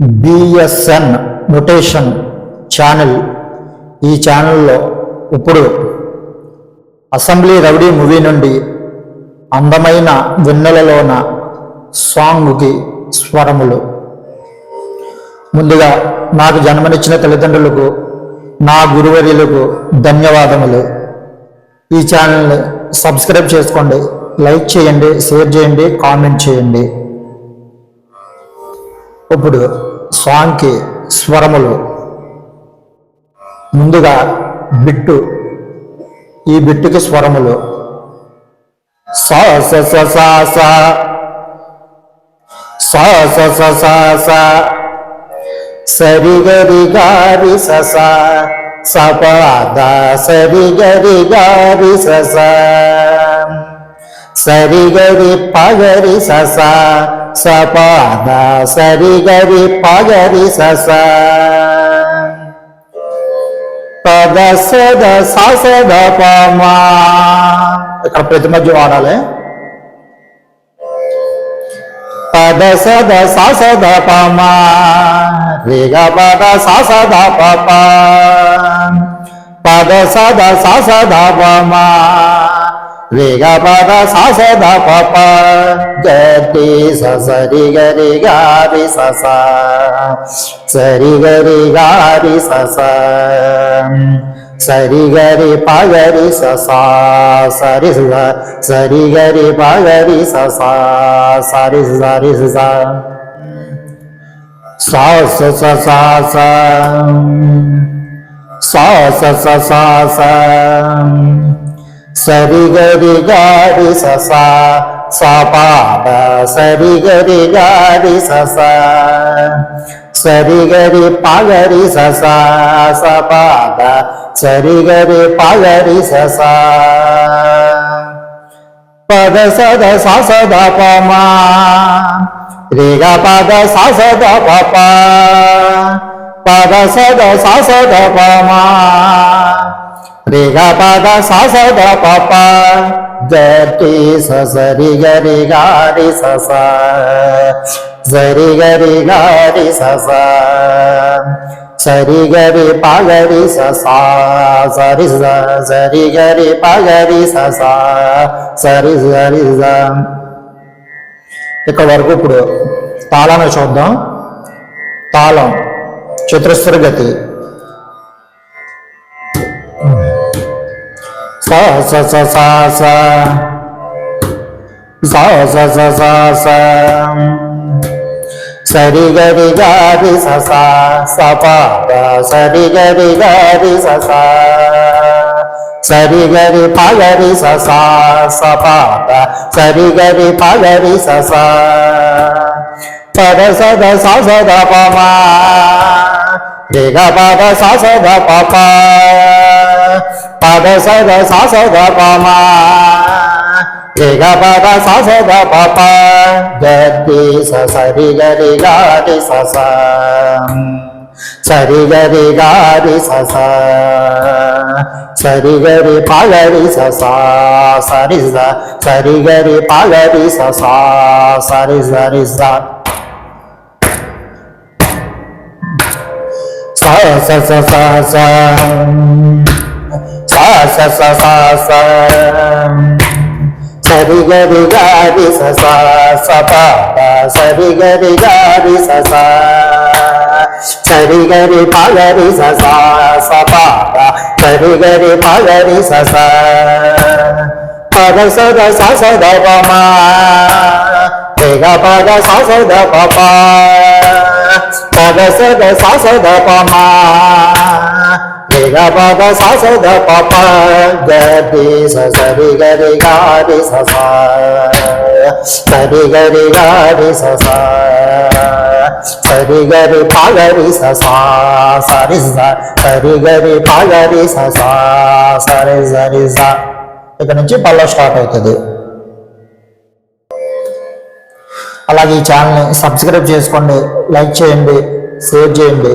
BSN notation channel ఈ ఛానల్లో ఇప్పుడు అసెంబ్లీ రౌడీ మూవీ నుండి అందమైన వెన్నెలలోన సాంగ్కి స్వరములు. ముందుగా నాకు జన్మనిచ్చిన తల్లిదండ్రులకు నా గురువర్యులకు ధన్యవాదములు. ఈ ఛానల్ని సబ్స్క్రైబ్ చేసుకోండి లైక్ చేయండి షేర్ చేయండి కామెంట్ చేయండి. ఇప్పుడు సాంగ్కి స్వరములు ముందుగా బిట్టు. ఈ బిట్టుకి స్వరములు. సా స స సా సా. సా స స సా సా. సరి గరి గారి స సా. స సరి గరి గారి స సా. సరి గరి పగరి స సా. सपादा सरी गरी पगरी सस पद सद सद पमा प्रति मध्य आड़े पद सद सद पमा रेग पद सद पप पद पमा ರಿಗಪದ ಸಸದ ಪಪ ಗಟ್ಟಿ ಸಸರಿ ಗರಿ ಗಾರಿ ಸಸ ಸರಿ ಗರಿ ಗಾರಿ ಸಸ ಸರಿ ಗರಿ ಪಗರಿ ಸಸ ಸರಿ ಸರಿ ಗರಿ ಪಗರಿ ಸಸ ಸರಿ ಸರಿ ಸಸ ಸಾಸ ಸಾಸ ಸಾಸ ಸಾಸ సరిగరి గాడి ససా సపాద సరిగరి గాడి ససా. సరిగరి పగరి ససా సపాద సరిగరి పగరి ససా. పద సద ససద పమా రేగ పద ససద పప పద సద ససద పమా రిగా పద ససద పప గటి సరి గరి గారి సస జరి గరి గారి సస సరి గరి పగరి సస సరి సరి గరి పగరి సస సరి సరి ఇక్కడ వరకు ఇప్పుడు తాళాన్ని చూద్దాం. తాళం చతురస్ర గతి. స స స స స స స స స స సరి గరి గారి ససా సపాద సరి గరి గారి ససా సరి గరి పగరి ససా సపాద సరి గరి పగరి ససా పద సద స సద ప మ పద స సద ప पद स द सा स द प म रे ग प ग सा स द प प स स रि ग रि ग ति स स स रि ग रि ग ति स स स रि ग स स स रि स स సాస సాస సరిగరి గారి సరిగరి గారి సరిగరి పగరి సరిగరి పగరి పరసద ససద పమా పద ససద పపా పరసద ససద పమా ಗ ಪದ ಸ ಸ ದ నుంచి పల్లె స్టార్ట్ అవుతుంది అలాగే ఈ ఛానల్ని సబ్స్క్రైబ్ చేసుకోండి లైక్ చేయండి షేర్ చేయండి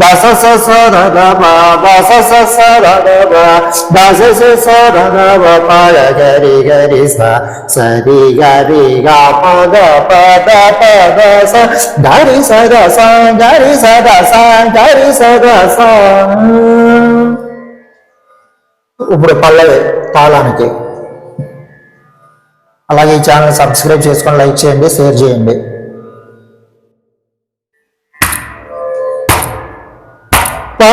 దశ స స దశ స దశ గరి గరి స సరి గరి గ పద పద పద స గరి సద ద స గరి సద స గరి స స ఇప్పుడు పల్లవి తాళానికి అలాగే ఈ ఛానల్ సబ్స్క్రైబ్ చేసుకొని లైక్ చేయండి షేర్ చేయండి.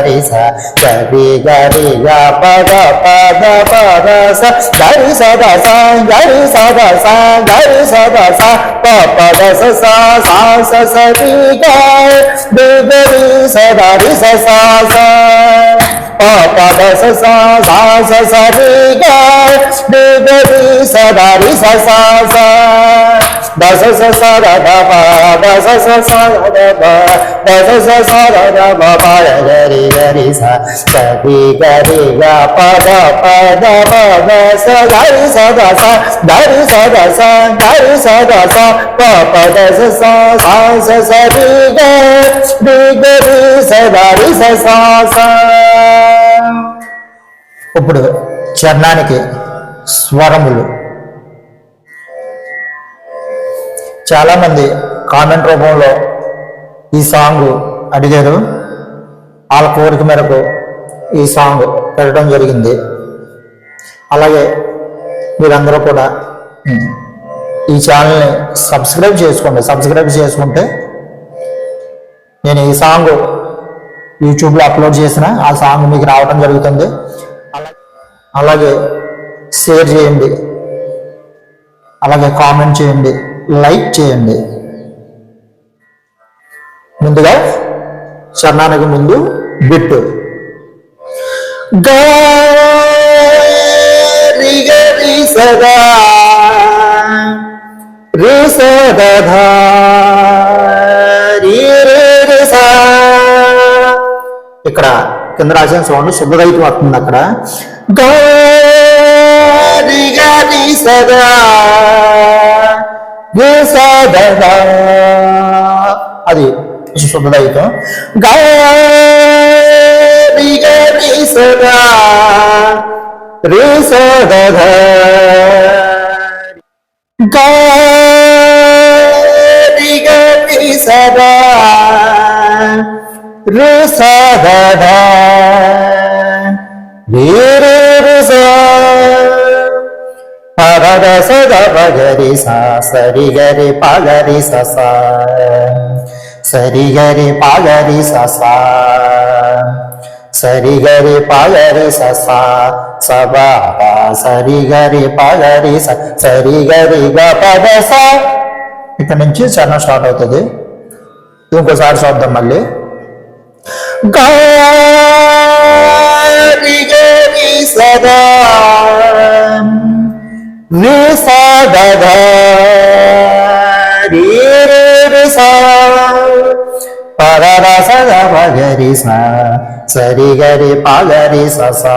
里萨，扎里扎里呀，巴扎巴扎巴扎萨，扎里萨扎萨，扎里萨扎萨，扎里萨扎萨，巴巴扎萨萨萨萨萨里扎，里扎里萨扎里萨萨。巴巴达萨萨萨萨萨里嘎，里嘎里达里萨。దశ స స ర గ ప దశ స స ర గ ప దశ స స ర గ ప ప య గ రి గ రి స స రి గ రి గ ప ద ప ద ప ద స గ రి స ద స గ రి స ద స గ రి స ద స ప ప ద స స సా స స రి గ రి గ రి స ద రి స స స ఇప్పుడు చరణానికి స్వరములు. చాలామంది కామెంట్ రూపంలో ఈ సాంగ్ అడిగారు. వాళ్ళ కోరిక మేరకు ఈ సాంగ్ పెట్టడం జరిగింది. అలాగే మీరందరూ కూడా ఈ ఛానల్ని సబ్స్క్రైబ్ చేసుకోండి. సబ్స్క్రైబ్ చేసుకుంటే నేను ఈ సాంగ్ యూట్యూబ్లో అప్లోడ్ చేసిన ఆ సాంగ్ మీకు రావడం జరుగుతుంది. అలాగే షేర్ చేయండి. అలాగే కామెంట్ చేయండి. లైక్ చేయండి. ముందుగా చరణానికి ముందు బిట్టు. గరి సదా రి సదా రి ఇక్కడ కింద రాసిన సౌండ్ శుద్ధరైతు వస్తుంది అక్కడ. గారి గరి సదా రి సదా అది శుద్ధరైతం గారి గరి సదా రి సదా గారి పరద సద పగరి సా సరి గరి పగరి స సరి గరి పగరి స సరి గరి పగరి స. సబా సరి గరి పగరి సరి గరి గ పద స. ఇక్కడ నుంచి చరణం స్టార్ట్ అవుతుంది. ఇంకోసారి చూద్దాం మళ్ళీ. గారి గరి సదా. రి సదా రి రి రి సా పరద సద పగరి సా సరి గరి పగరి స సా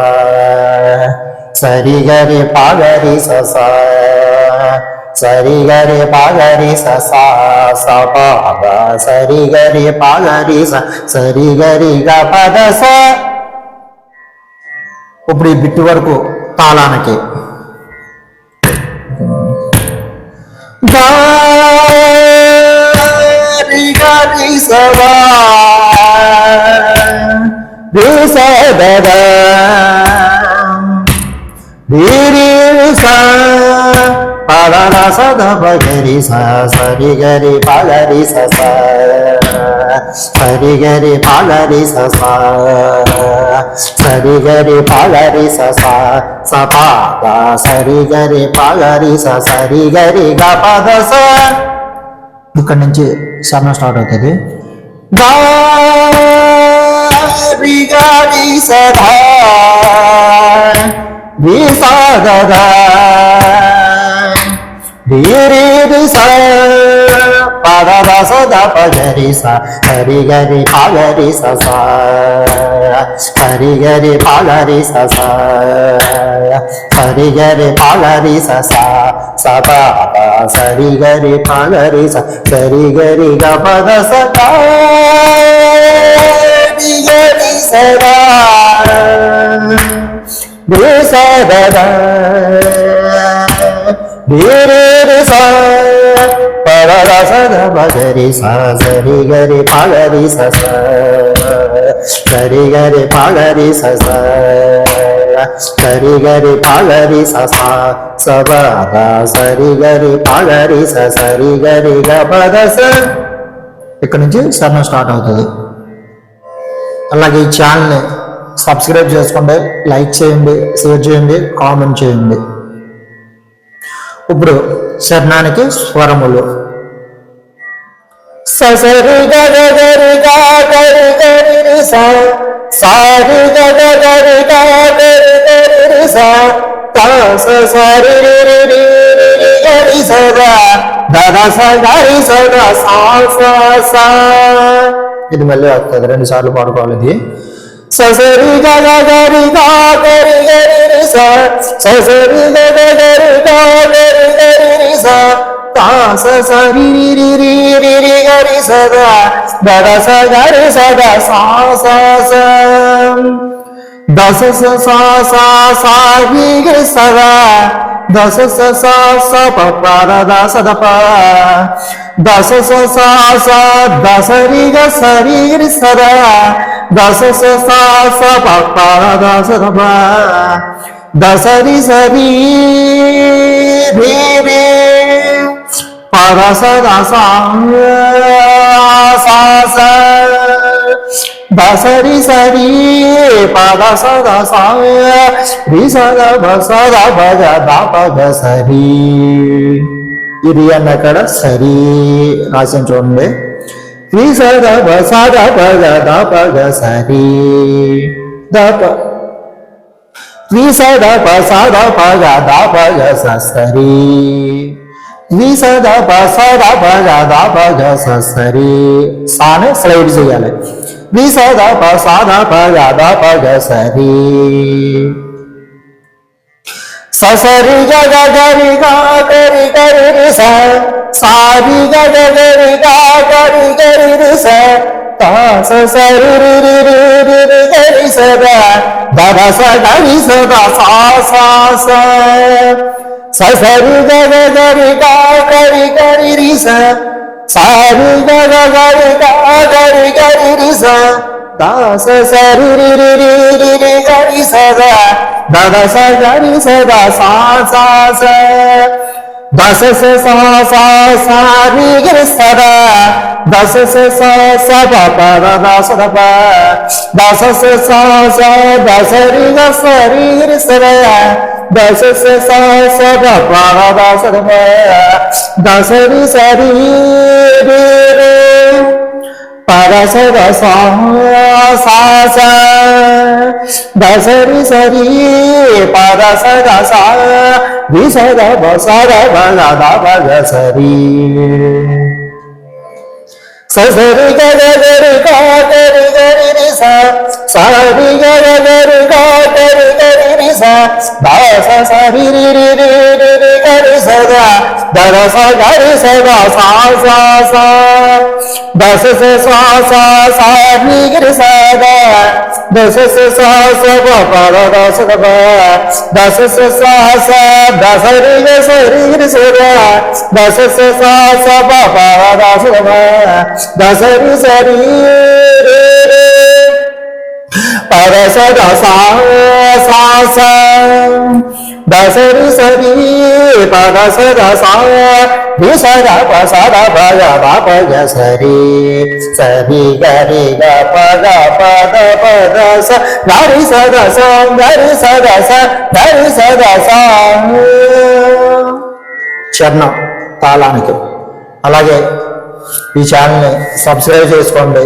సరి గరి పగరి స సా సరి గరి పగరి స సా స ప ప సరి గరి పగరి స సరి గరి గ పద స ఇప్పుడు ఈ బిట్టు వరకు తాళానికి சவா பதன சத பகரி சரி கரி பகரி ச పగరి సా సరి గరి పగరి స సా. సరి గరి పగరి స సా. సరి గరి పగరి స సా. స ప ప సరి గరి పగరి స సరి గరి గ పద స ఇక్కడ నుంచి శరణం స్టార్ట్ అవుతుంది గారి సదా విసాగదా Diri disa, pada dasa dapa jari sa, gari gari pagari sa sa, gari gari pagari sa sa, gari gari pagari sa sa, sa pa pa, gari gari స పరద సద భగరి సరి గరి పగరి సరి గరి పగరి స సరి గరి పగరి సరి గరి పగరి స సరి గరి గ ఇక్కడ నుంచి శరణం స్టార్ట్ అవుతుంది. అలాగే ఈ ఛానల్ని సబ్స్క్రైబ్ చేసుకోండి లైక్ చేయండి షేర్ చేయండి కామెంట్ చేయండి. ఇప్పుడు శరణానికి స్వరములు ససరి గరి గరి గరి సారి గరి గరి గరి సా సరి రి గరి సదా దద స సదా సా సా సా ఇది మళ్ళీ వస్తుంది రెండు సార్లు పాడుకోవాలి ఇది ససరి గగ గరి గరి గరి స ససరి గగ గరి గరి గరి सा तास सरी, रि सदा, दद स सदा, सा सा सा। दस स, सा सा सा सदा, दस स, सा सा, प प, र, द, स, द, प। दस स, सा सा दस री, ग, स, रि गरि सदा, दस स, सा सा, प प, र, द, स, द, प। दस री, स, री री री రి రి సా సా స సరి పద సద రి సద సద భగ దాపగ సరి ఇది అన్నక్కడ సరి రాసిన చూడండి రి సద సద ద పద సరి దప రి సద సద ద పద సరి వి సద ప సద పగ ద పగ సరి సానే స్లైడ్ చేయాలి వి సద ప సద పగ ద పగ సరి ససరి గగ గరి గా గరి గరి రి స సారి గగ గరి గా గరి గరి రి స తా స సరి రి రి రి రి రి గరి సద దద స గరి సద సా సా సా சசரு கரு கா கரி கரி ரிச சாரு கரு கா கரி கரி ரிச தாச சரு ரி ரி ரி ரி கரி சத தத ச கரி சத சா बस से सौ सौ सारी गिर सदा। बस से सौ सौ पापा दादा सदा। बस से सौ सौ दस री दस गिर सदा। दस से सौ सौ पापा दादा सदा। दस री सरी పరసర సాస దసరి సరి పరసర రస విసర బసర బల బగ సరి ససరి గరి గరి గరి సరి గరి గరి గరి దాస సరి రి రి గరి సద దర స గరి సద సా సా సా దశ స సా సా సా ని గరి సా దా దశ స సా స ప ప ద ద స ద ప దశ స సా స దశ రి గ స రి గరి స ద దశ స సా స ప ప ద ద స సరి పద సద రి సరి సరి గరి గ పద పద పద స గరి సద స గరి సదస స గరి సద చరణం తాళానికి. అలాగే ఈ ఛానల్ని సబ్స్క్రైబ్ చేసుకోండి.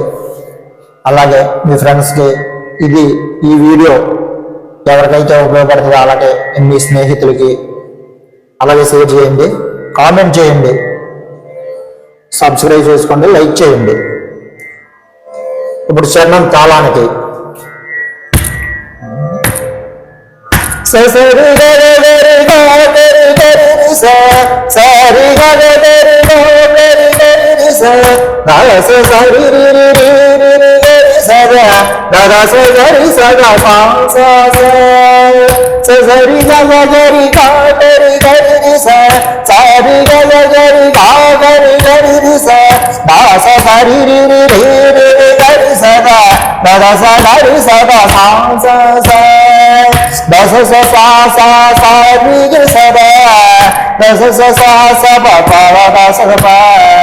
అలాగే మీ ఫ్రెండ్స్కి ఇది ఈ వీడియో ఎవరికైతే ఉపయోగపడుతుందో అలాగే మీ స్నేహితులకి అలాగే షేర్ చేయండి కామెంట్ చేయండి సబ్స్క్రైబ్ చేసుకోండి లైక్ చేయండి. ఇప్పుడు చరణం తాళానికి. సరి సరి సరి 那个谁谁的三个房子噻，谁谁的家家家里高高的高的的噻，咱的家家家里高高的高的的噻，那啥啥的的的的的的高的噻个，那个啥啥的啥个房子噻，那是说啥啥啥的的啥的，那是说啥啥不啥啥啥的。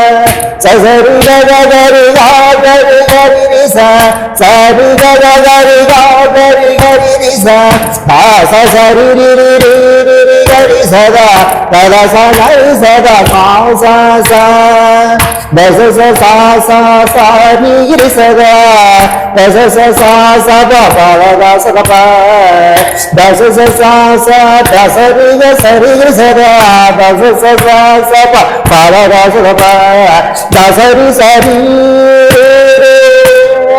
సా స స ససరి గ గ గరి గ గరి గరి రి స సరి గ గ గరి గ గరి గరి రి స ద స సరి రి రి రి రి రి గరి స ద ద ద స గరి స ద సా. స స దశ స సా సా సా రి రి స ద దశ స సా స ప ప ర ద స ద ప. దశ స సా స దశ రి గ స రి రి స ద. దశ స సా స ప ప ర ద స ద ప. దశ రి స రి రి.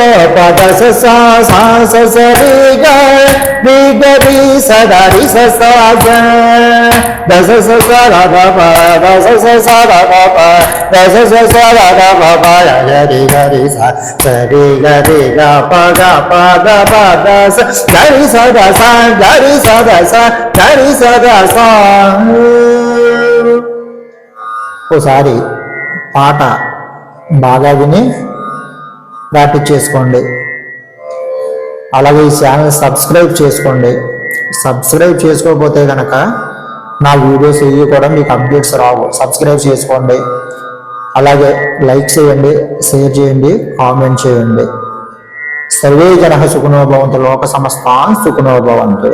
ప ప ద స స స స స రి గ రి గ రి స ద రి స స స ద స స ప ద స స ప ద స స ప ప ర గ స స రి గ ప గ ప ద ప ద స గ రి స ద స గ స ద స గ స ద స ఓసారి పాట బాగా విని ప్రాక్టీస్ చేసుకోండి. అలాగే ఈ ఛానల్ సబ్స్క్రైబ్ చేసుకోండి. సబ్స్క్రైబ్ చేసుకోకపోతే కనుక నా వీడియోస్ ఇవి కూడా మీకు అప్డేట్స్ రావు. సబ్స్క్రైబ్ చేసుకోండి. అలాగే లైక్ చేయండి షేర్ చేయండి కామెంట్ చేయండి. సర్వే జన సుఖనోభవంతు లోక సమస్త సుఖనోభవంతు